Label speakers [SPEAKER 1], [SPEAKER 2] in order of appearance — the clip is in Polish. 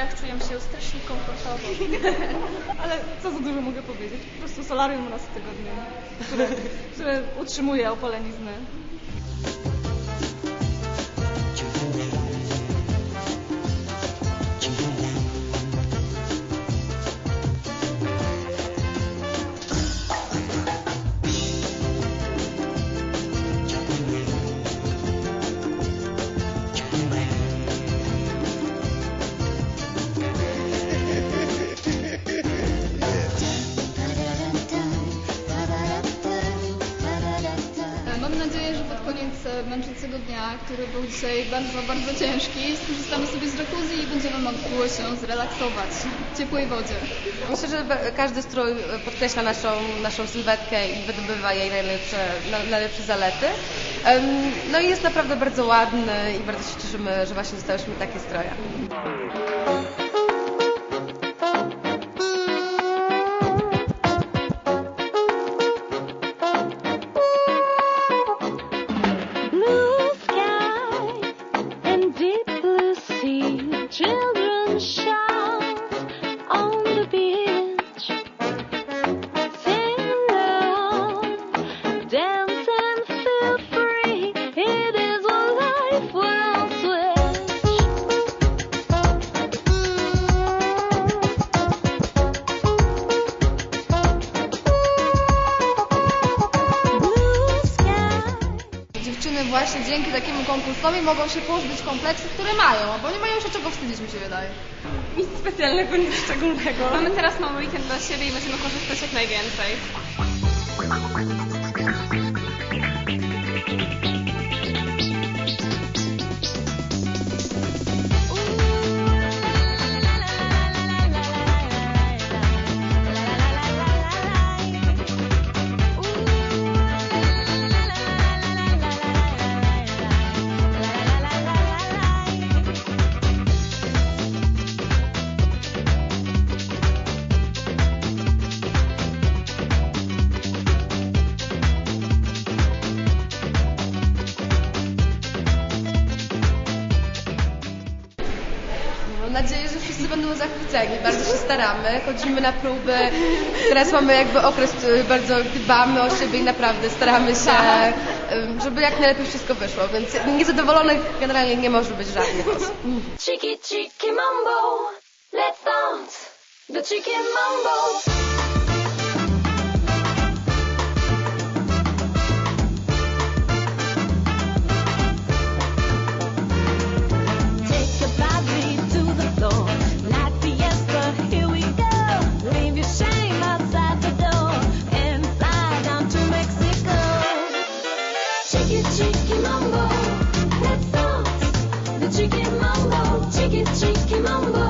[SPEAKER 1] strojach czuję się strasznie komfortowo. Ale co za dużo mogę powiedzieć? Po prostu solarium raz w tygodniu, które, które utrzymuje
[SPEAKER 2] opalenizny. Koniec e, męczącego dnia, który był dzisiaj bardzo, bardzo ciężki, skorzystamy sobie z jacuzzi i będziemy mogły się zrelaksować w ciepłej wodzie.
[SPEAKER 3] Myślę, że każdy strój podkreśla naszą, naszą sylwetkę i wydobywa jej najlepsze, na- najlepsze zalety. No i jest naprawdę bardzo ładny i bardzo się cieszymy, że właśnie dostałyśmy takie stroje.
[SPEAKER 2] Dziewczyny właśnie dzięki takiemu konkursowi mogą się pozbyć kompleksu, które mają, bo nie mają się czego wstydzić, mi się wydaje.
[SPEAKER 1] Nic specjalnego, nic szczególnego.
[SPEAKER 4] Mamy teraz mały weekend dla siebie i będziemy korzystać jak najwięcej.
[SPEAKER 3] Wszyscy będą zachwyceni. Bardzo się staramy, chodzimy na próby. Teraz mamy jakby okres, y, bardzo dbamy o siebie i naprawdę staramy się, żeby jak najlepiej wszystko wyszło. Więc niezadowolonych generalnie nie może być żadnych osób.
[SPEAKER 5] Mambo, let's dance the mambo. mambo, cheeky, cheeky mambo.